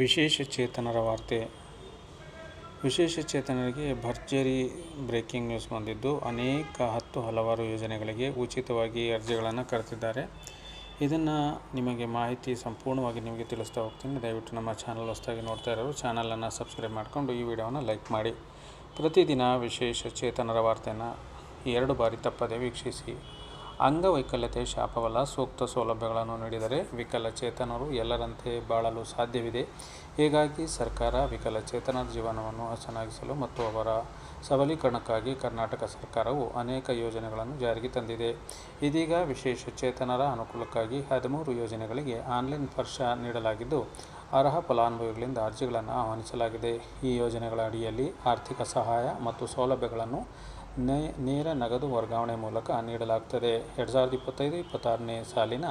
ವಿಶೇಷ ಚೇತನರ ವಾರ್ತೆ. ವಿಶೇಷ ಚೇತನರಿಗೆ ಭರ್ಜರಿ ಬ್ರೇಕಿಂಗ್ ನ್ಯೂಸ್ ಬಂದಿದ್ದು, ಅನೇಕ ಹತ್ತು ಹಲವಾರು ಯೋಜನೆಗಳಿಗೆ ಉಚಿತವಾಗಿ ಅರ್ಜಿಗಳನ್ನು ಕರೆತಿದ್ದಾರೆ ಇದನ್ನು ನಿಮಗೆ ಮಾಹಿತಿ ಸಂಪೂರ್ಣವಾಗಿ ನಿಮಗೆ ತಿಳಿಸ್ತಾ ಹೋಗ್ತೀನಿ. ದಯವಿಟ್ಟು ನಮ್ಮ ಚಾನಲ್ ಹೊಸದಾಗಿ ನೋಡ್ತಾ ಇರೋರು, ಚಾನಲನ್ನು ಸಬ್ಸ್ಕ್ರೈಬ್ ಮಾಡಿಕೊಂಡು ಈ ವಿಡಿಯೋವನ್ನು ಲೈಕ್ ಮಾಡಿ. ಪ್ರತಿದಿನ ವಿಶೇಷ ಚೇತನರ ವಾರ್ತೆಯನ್ನು ಎರಡು ಬಾರಿ ತಪ್ಪದೆ ವೀಕ್ಷಿಸಿ. ಅಂಗವೈಕಲ್ಯತೆ ಶಾಪವಲ್ಲ ಸೂಕ್ತ ಸೌಲಭ್ಯಗಳನ್ನು ನೀಡಿದರೆ ವಿಕಲಚೇತನರು ಎಲ್ಲರಂತೆ ಬಾಳಲು ಸಾಧ್ಯವಿದೆ. ಹೀಗಾಗಿ ಸರ್ಕಾರ ವಿಕಲಚೇತನರ ಜೀವನವನ್ನು ಹಸನಾಗಿಸಲು ಮತ್ತು ಅವರ ಸಬಲೀಕರಣಕ್ಕಾಗಿ ಕರ್ನಾಟಕ ಸರ್ಕಾರವು ಅನೇಕ ಯೋಜನೆಗಳನ್ನು ಜಾರಿಗೆ ತಂದಿದೆ. ಇದೀಗ ವಿಶೇಷ ಚೇತನರ ಅನುಕೂಲಕ್ಕಾಗಿ ಹದಿಮೂರು ಯೋಜನೆಗಳಿಗೆ ಆನ್ಲೈನ್ ಸ್ಪರ್ಶ ನೀಡಲಾಗಿದ್ದು, ಅರ್ಹ ಫಲಾನುಭವಿಗಳಿಂದ ಅರ್ಜಿಗಳನ್ನು ಆಹ್ವಾನಿಸಲಾಗಿದೆ. ಈ ಯೋಜನೆಗಳ ಅಡಿಯಲ್ಲಿ ಆರ್ಥಿಕ ಸಹಾಯ ಮತ್ತು ಸೌಲಭ್ಯಗಳನ್ನು ನೇ, ನೇರ ನಗದು ವರ್ಗಾವಣೆ ಮೂಲಕ ನೀಡಲಾಗುತ್ತದೆ ಎರಡು ಸಾವಿರದ ಇಪ್ಪತ್ತೈದು, ಇಪ್ಪತ್ತಾರನೇ ಸಾಲಿನ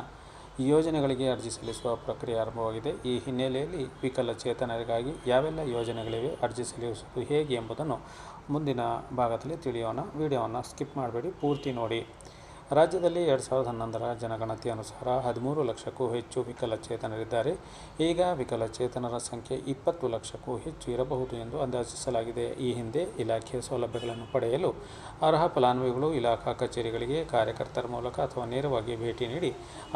ಯೋಜನೆಗಳಿಗೆ ಅರ್ಜಿ ಸಲ್ಲಿಸುವ ಪ್ರಕ್ರಿಯೆ ಆರಂಭವಾಗಿದೆ. ಈ ಹಿನ್ನೆಲೆಯಲ್ಲಿ ವಿಕಲಚೇತನರಿಗಾಗಿ ಯಾವೆಲ್ಲ ಯೋಜನೆಗಳಿವೆ, ಅರ್ಜಿ ಸಲ್ಲಿಸುವುದು ಹೇಗೆ ಎಂಬುದನ್ನು ಮುಂದಿನ ಭಾಗದಲ್ಲಿ ತಿಳಿಯೋಣ. ವಿಡಿಯೋವನ್ನು ಸ್ಕಿಪ್ ಮಾಡಬೇಡಿ, ಪೂರ್ತಿ ನೋಡಿ. ರಾಜ್ಯದಲ್ಲಿ ಎರಡು ಸಾವಿರದ ಹನ್ನೊಂದರ ಜನಗಣತಿ ಅನುಸಾರ ಹದಿಮೂರು ಲಕ್ಷಕ್ಕೂ ಹೆಚ್ಚು ವಿಕಲಚೇತನರಿದ್ದಾರೆ. ಈಗ ವಿಕಲಚೇತನರ ಸಂಖ್ಯೆ ಇಪ್ಪತ್ತು ಲಕ್ಷಕ್ಕೂ ಹೆಚ್ಚು ಇರಬಹುದು ಎಂದು ಅಂದಾಜಿಸಲಾಗಿದೆ. ಈ ಹಿಂದೆ ಇಲಾಖೆಯ ಸೌಲಭ್ಯಗಳನ್ನು ಪಡೆಯಲು ಅರ್ಹ ಫಲಾನುಭವಿಗಳು, ಇಲಾಖಾ ಕಚೇರಿಗಳಿಗೆ ಕಾರ್ಯಕರ್ತರ ಮೂಲಕ ಅಥವಾ ನೇರವಾಗಿ ಭೇಟಿ ನೀಡಿ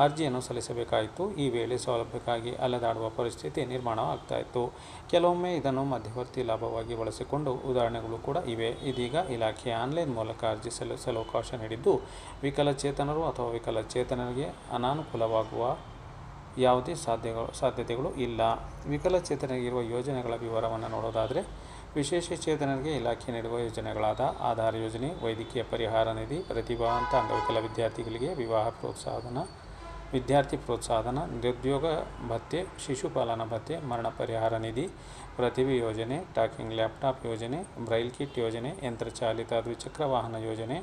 ಅರ್ಜಿಯನ್ನು ಸಲ್ಲಿಸಬೇಕಾಯಿತು. ಈ ವೇಳೆ ಸೌಲಭ್ಯಕ್ಕಾಗಿ ಅಲೆದಾಡುವ ಪರಿಸ್ಥಿತಿ ನಿರ್ಮಾಣವಾಗ್ತಾ ಇತ್ತು. ಕೆಲವೊಮ್ಮೆ ಇದನ್ನು ಮಧ್ಯವರ್ತಿ ಲಾಭವಾಗಿ ಬಳಸಿಕೊಂಡು ಉದಾಹರಣೆಗಳು ಕೂಡ ಇವೆ. ಇದೀಗ ಇಲಾಖೆ ಆನ್ಲೈನ್ ಮೂಲಕ ಅರ್ಜಿ ಸಲ್ಲಿಸಲು ಅವಕಾಶ ನೀಡಿದ್ದು ವಿಕಲಚೇತನರು ಅಥವಾ ವಿಕಲಚೇತನರಿಗೆ ಅನಾನುಕೂಲವಾಗುವ ಯಾವುದೇ ಸಾಧ್ಯಗಳು, ಸಾಧ್ಯತೆಗಳು ಇಲ್ಲ. ವಿಕಲಚೇತನರಿಗಿರುವ ಯೋಜನೆಗಳ ವಿವರವನ್ನು ನೋಡೋದಾದರೆ, ವಿಶೇಷ ಚೇತನರಿಗೆ ಇಲಾಖೆ ನೀಡುವ ಯೋಜನೆಗಳಾದ ಆಧಾರ್ ಯೋಜನೆ, ವೈದ್ಯಕೀಯ ಪರಿಹಾರ ನಿಧಿ, ಪ್ರತಿಭಾವಂತ ಅಂಗವಿಕಲ ವಿದ್ಯಾರ್ಥಿಗಳಿಗೆ ವಿವಾಹ ಪ್ರೋತ್ಸಾಹಧನ ವಿದ್ಯಾರ್ಥಿ ಪ್ರೋತ್ಸಾಹನ, ನಿರುದ್ಯೋಗ ಭತ್ಯೆ ಶಿಶುಪಾಲನಾ ಭತ್ಯೆ, ಮರಣ ಪರಿಹಾರ ನಿಧಿ, ಪ್ರತಿಭೆ ಯೋಜನೆ, ಟಾಕಿಂಗ್ ಲ್ಯಾಪ್ಟಾಪ್ ಯೋಜನೆ, ಬ್ರೈಲ್ ಕಿಟ್ ಯೋಜನೆ, ಯಂತ್ರಚಾಲಿತ ದ್ವಿಚಕ್ರ ವಾಹನ ಯೋಜನೆ,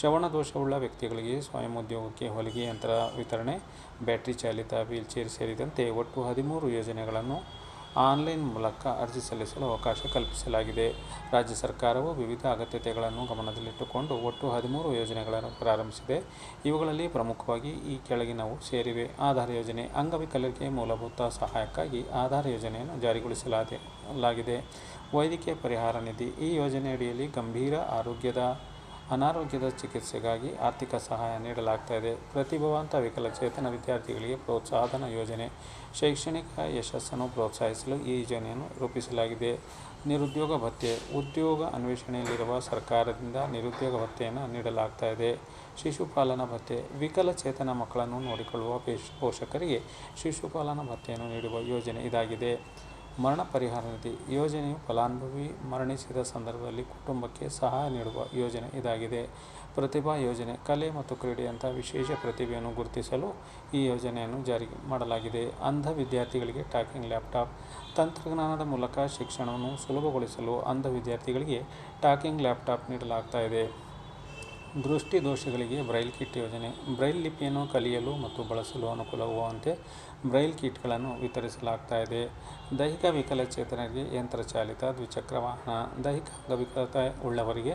ಶ್ರವಣ ದೋಷವುಳ್ಳ ವ್ಯಕ್ತಿಗಳಿಗೆ ಸ್ವಯಂ ಉದ್ಯೋಗಕ್ಕೆ ಹೊಲಿಗೆ ಯಂತ್ರ ವಿತರಣೆ, ಬ್ಯಾಟ್ರಿ ಚಾಲಿತ ವೀಲ್ಚೇರ್ ಸೇರಿದಂತೆ ಒಟ್ಟು ಹದಿಮೂರು ಯೋಜನೆಗಳನ್ನು ಆನ್ಲೈನ್ ಮೂಲಕ ಅರ್ಜಿ ಸಲ್ಲಿಸಲು ಅವಕಾಶ ಕಲ್ಪಿಸಲಾಗಿದೆ. ರಾಜ್ಯ ಸರ್ಕಾರವು ವಿವಿಧ ಅಗತ್ಯತೆಗಳನ್ನು ಗಮನದಲ್ಲಿಟ್ಟುಕೊಂಡು ಒಟ್ಟು ಹದಿಮೂರು ಯೋಜನೆಗಳನ್ನು ಪ್ರಾರಂಭಿಸಿದೆ. ಇವುಗಳಲ್ಲಿ ಪ್ರಮುಖವಾಗಿ ಈ ಕೆಳಗಿನವು ಸೇರಿವೆ. ಆಧಾರ್ ಯೋಜನೆ, ಅಂಗವಿಕಲರಿಗೆ ಮೂಲಭೂತ ಸಹಾಯಕ್ಕಾಗಿ ಆಧಾರ್ ಯೋಜನೆಯನ್ನು ಜಾರಿಗೊಳಿಸಲಾದೆ, ಲಾಗಿದೆ. ವೈದ್ಯಕೀಯ ಪರಿಹಾರ ನಿಧಿ ಈ ಯೋಜನೆಯಡಿಯಲ್ಲಿ ಗಂಭೀರ ಆರೋಗ್ಯದ ಅನಾರೋಗ್ಯದ ಚಿಕಿತ್ಸೆಗಾಗಿ ಆರ್ಥಿಕ ಸಹಾಯ ನೀಡಲಾಗ್ತಾ ಇದೆ. ಪ್ರತಿಭಾವಂತ ವಿಕಲಚೇತನ ವಿದ್ಯಾರ್ಥಿಗಳಿಗೆ ಪ್ರೋತ್ಸಾಹಧನ ಯೋಜನೆ, ಶೈಕ್ಷಣಿಕ ಯಶಸ್ಸನ್ನು ಪ್ರೋತ್ಸಾಹಿಸಲು ಈ ಯೋಜನೆಯನ್ನು ರೂಪಿಸಲಾಗಿದೆ. ನಿರುದ್ಯೋಗ ಭತ್ಯೆ, ಉದ್ಯೋಗ ಅನ್ವೇಷಣೆಯಲ್ಲಿರುವ ಸರ್ಕಾರದಿಂದ ನಿರುದ್ಯೋಗ ಭತ್ಯೆಯನ್ನು ನೀಡಲಾಗ್ತಾ ಇದೆ. ಶಿಶುಪಾಲನಾ ಭತ್ಯೆ, ವಿಕಲಚೇತನ ಮಕ್ಕಳನ್ನು ನೋಡಿಕೊಳ್ಳುವ ಪೋಷಕರಿಗೆ ಶಿಶುಪಾಲನಾ ಭತ್ಯೆಯನ್ನು ನೀಡುವ ಯೋಜನೆ ಇದಾಗಿದೆ. ಮರಣ ಪರಿಹಾರ ನಿಧಿ ಯೋಜನೆಯು ಫಲಾನುಭವಿ ಮರಣಿಸಿದ ಸಂದರ್ಭದಲ್ಲಿ ಕುಟುಂಬಕ್ಕೆ ಸಹಾಯ ನೀಡುವ ಯೋಜನೆ ಇದಾಗಿದೆ. ಪ್ರತಿಭಾ ಯೋಜನೆ, ಕಲೆ ಮತ್ತು ಕ್ರೀಡೆಯಂತಹ ವಿಶೇಷ ಪ್ರತಿಭೆಯನ್ನು ಗುರುತಿಸಲು ಈ ಯೋಜನೆಯನ್ನು ಜಾರಿ ಮಾಡಲಾಗಿದೆ. ಅಂಧ ವಿದ್ಯಾರ್ಥಿಗಳಿಗೆ ಟಾಕಿಂಗ್ ಲ್ಯಾಪ್ಟಾಪ್, ತಂತ್ರಜ್ಞಾನದ ಮೂಲಕ ಶಿಕ್ಷಣವನ್ನು ಸುಲಭಗೊಳಿಸಲು ಅಂಧ ವಿದ್ಯಾರ್ಥಿಗಳಿಗೆ ಟಾಕಿಂಗ್ ಲ್ಯಾಪ್ಟಾಪ್ ನೀಡಲಾಗ್ತಾ ಇದೆ. ದೃಷ್ಟಿ ದೋಷಗಳಿಗೆ ಬ್ರೈಲ್ ಕಿಟ್ ಯೋಜನೆ. ಬ್ರೈಲ್ ಲಿಪಿಯನ್ನು ಕಲಿಯಲು ಮತ್ತು ಬಳಸಲು ಅನುಕೂಲವಾಗುವಂತೆ ಬ್ರೈಲ್ ಕಿಟ್ಗಳನ್ನು ವಿತರಿಸಲಾಗ್ತಾ ಇದೆ. ದೈಹಿಕ ವಿಕಲಚೇತನರಿಗೆ ಯಂತ್ರಚಾಲಿತ ದ್ವಿಚಕ್ರ ವಾಹನ, ದೈಹಿಕ ಅಂಗವಿಕಲತೆ ಉಳ್ಳವರಿಗೆ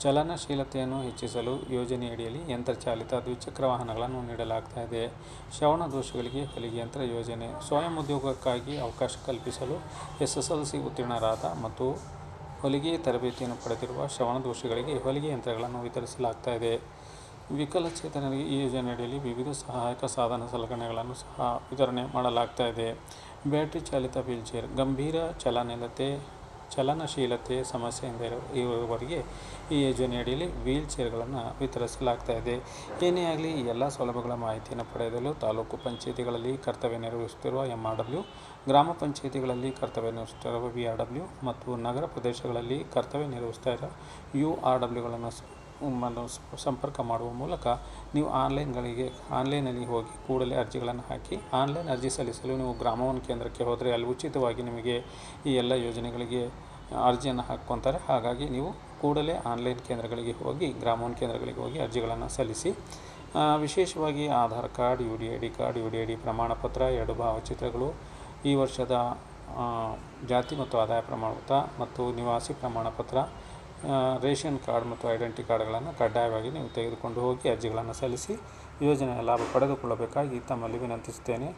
ಚಲನಶೀಲತೆಯನ್ನು ಹೆಚ್ಚಿಸಲು ಯೋಜನೆಯಡಿಯಲ್ಲಿ ಯಂತ್ರಚಾಲಿತ ದ್ವಿಚಕ್ರ ವಾಹನಗಳನ್ನು ನೀಡಲಾಗ್ತಾ ಇದೆ. ಶ್ರವಣ ದೋಷಗಳಿಗೆ ಹೊಲಿಗೆ ಯಂತ್ರ ಯೋಜನೆ. ಸ್ವಯಂ ಉದ್ಯೋಗಕ್ಕಾಗಿ ಅವಕಾಶ ಕಲ್ಪಿಸಲು ಎಸ್ ಎಸ್ ಎಲ್ ಸಿ ಉತ್ತೀರ್ಣರಾದ ಮತ್ತು ಹೊಲಿಗೆ ತರಬೇತಿಯನ್ನು ಪಡೆದಿರುವ ಶ್ರವಣದೋಷಿಗಳಿಗೆ ಹೊಲಿಗೆ ಯಂತ್ರಗಳನ್ನು ವಿತರಿಸಲಾಗ್ತಾ ಇದೆ. ವಿಕಲಚೇತನರಿಗೆ ಈ ಯೋಜನೆಯಡಿಯಲ್ಲಿ ವಿವಿಧ ಸಹಾಯಕ ಸಾಧನ ಸಲಕರಣೆಗಳನ್ನು ಸಹ ವಿತರಣೆ ಮಾಡಲಾಗ್ತಾ ಇದೆ. ಬ್ಯಾಟ್ರಿ ಚಾಲಿತ ವೀಲ್ಚೇರ್, ಗಂಭೀರ ಚಲನಶೀಲತೆ ಚಲನಶೀಲತೆ ಸಮಸ್ಯೆಯಿಂದ ಇರು- ಇರುವವರಿಗೆ ಈ ಯೋಜನೆಯಡಿಯಲ್ಲಿ ವೀಲ್ ಚೇರ್ಗಳನ್ನು ವಿತರಿಸಲಾಗ್ತಾ ಇದೆ. ಏನೇ ಆಗಲಿ ಈ ಎಲ್ಲ ಸೌಲಭ್ಯಗಳ ಮಾಹಿತಿಯನ್ನು ಪಡೆಯಲು ತಾಲೂಕು ಪಂಚಾಯಿತಿಗಳಲ್ಲಿ ಕರ್ತವ್ಯ ನಿರ್ವಹಿಸುತ್ತಿರುವ ಎಂ ಆರ್ ಡಬ್ಲ್ಯೂ ಗ್ರಾಮ ಪಂಚಾಯಿತಿಗಳಲ್ಲಿ ಕರ್ತವ್ಯ ನಿರ್ವಹಿಸುತ್ತಿರುವ ವಿ ಆರ್ ಡಬ್ಲ್ಯೂ ಮತ್ತು ನಗರ ಪ್ರದೇಶಗಳಲ್ಲಿ ಕರ್ತವ್ಯ ನಿರ್ವಹಿಸ್ತಾ ಇರೋ ಯು ಆರ್ ಡಬ್ಲ್ಯೂಗಳನ್ನು ಸಂಪರ್ಕ ಮಾಡುವ ಮೂಲಕ ನೀವು ಆನ್ಲೈನ್ಗಳಿಗೆ ಆನ್ಲೈನಲ್ಲಿ ಹೋಗಿ ಕೂಡಲೇ ಅರ್ಜಿಗಳನ್ನು ಹಾಕಿ ಆನ್ಲೈನ್ ಅರ್ಜಿ ಸಲ್ಲಿಸಲು ನೀವು ಗ್ರಾಮವನ್ ಕೇಂದ್ರಕ್ಕೆ ಹೋದರೆ ಅಲ್ಲಿ ಉಚಿತವಾಗಿ ನಿಮಗೆ ಈ ಎಲ್ಲ ಯೋಜನೆಗಳಿಗೆ ಅರ್ಜಿಯನ್ನು ಹಾಕ್ಕೊತಾರೆ. ಹಾಗಾಗಿ ನೀವು ಕೂಡಲೇ ಆನ್ಲೈನ್ ಕೇಂದ್ರಗಳಿಗೆ ಹೋಗಿ ಗ್ರಾಮವನ್ ಕೇಂದ್ರಗಳಿಗೆ ಹೋಗಿ ಅರ್ಜಿಗಳನ್ನು ಸಲ್ಲಿಸಿ ವಿಶೇಷವಾಗಿ Aadhaar card U D I D card U D I D ಪ್ರಮಾಣ ಪತ್ರ ಎರಡು ಭಾವಚಿತ್ರಗಳು ಈ ವರ್ಷದ ಜಾತಿ ಮತ್ತು ಆದಾಯ ಪ್ರಮಾಣಪತ್ರ ಮತ್ತು ನಿವಾಸಿ ಪ್ರಮಾಣ ಪತ್ರ ಆ, ರೇಷನ್ ಕಾರ್ಡ್ ಮತ್ತು ಐಡೆಂಟಿ ಕಾರ್ಡ್ಗಳನ್ನು ಕಡ್ಡಾಯವಾಗಿ ನೀವು ತೆಗೆದುಕೊಂಡು ಹೋಗಿ ಅರ್ಜಿಗಳನ್ನು ಸಲ್ಲಿಸಿ ಯೋಜನೆಯ ಲಾಭ ಪಡೆದುಕೊಳ್ಳಬೇಕಾಗಿ ತಮ್ಮಲ್ಲಿ ವಿನಂತಿಸುತ್ತೇನೆ.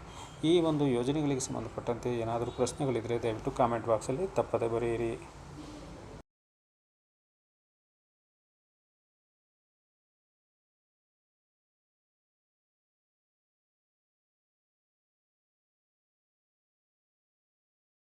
ಈ ಒಂದು ಯೋಜನೆಗಳಿಗೆ ಸಂಬಂಧಪಟ್ಟಂತೆ ಏನಾದರೂ ಪ್ರಶ್ನೆಗಳಿದ್ದರೆ ದಯವಿಟ್ಟು ಕಾಮೆಂಟ್ ಬಾಕ್ಸಲ್ಲಿ ತಪ್ಪದೆ ಬರೆಯಿರಿ.